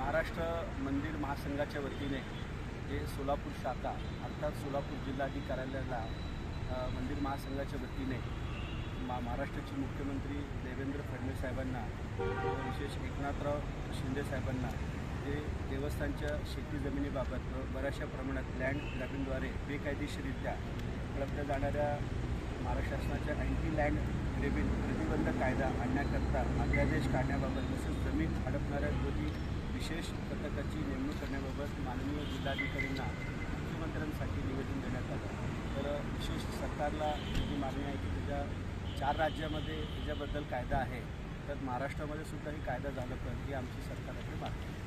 महाराष्ट्र मंदिर महासंघाच्या वतीने जे सोलापूर शाखा अर्थात सोलापूर जिल्हाधिक कार्यालयाला मंदिर महासंघाच्या वतीने मा महाराष्ट्राचे मुख्यमंत्री देवेंद्र फडणवीस साहेबांना विशेष एकनाथराव शिंदे साहेबांना जे देवस्थानच्या शेती जमिनीबाबत बऱ्याचशा प्रमाणात लँड ग्रॅबिंगद्वारे बेकायदेशीरित्या उपलब्ध जाणाऱ्या महाराष्ट्र शासनाच्या अँटी लँड ग्रेबिंग प्रतिबंध कायदा आणण्याकरता अध्यादेश काढण्याबाबत तसेच जमीन हडपणाऱ्या विरोधी विशेष पथकाची नेमणूक करण्याबाबत माननीय जिल्हाधिकाऱ्यांना मुख्यमंत्र्यांसाठी निवेदन देण्यात आलं. तर विशेष सरकारला जी मागणी आहे की त्याच्या चार राज्यामध्ये त्याच्याबद्दल कायदा आहे तर महाराष्ट्रामध्ये सुद्धा ही कायदा झालं पाहिजे ही आमची सरकारकडे मागणी आहे.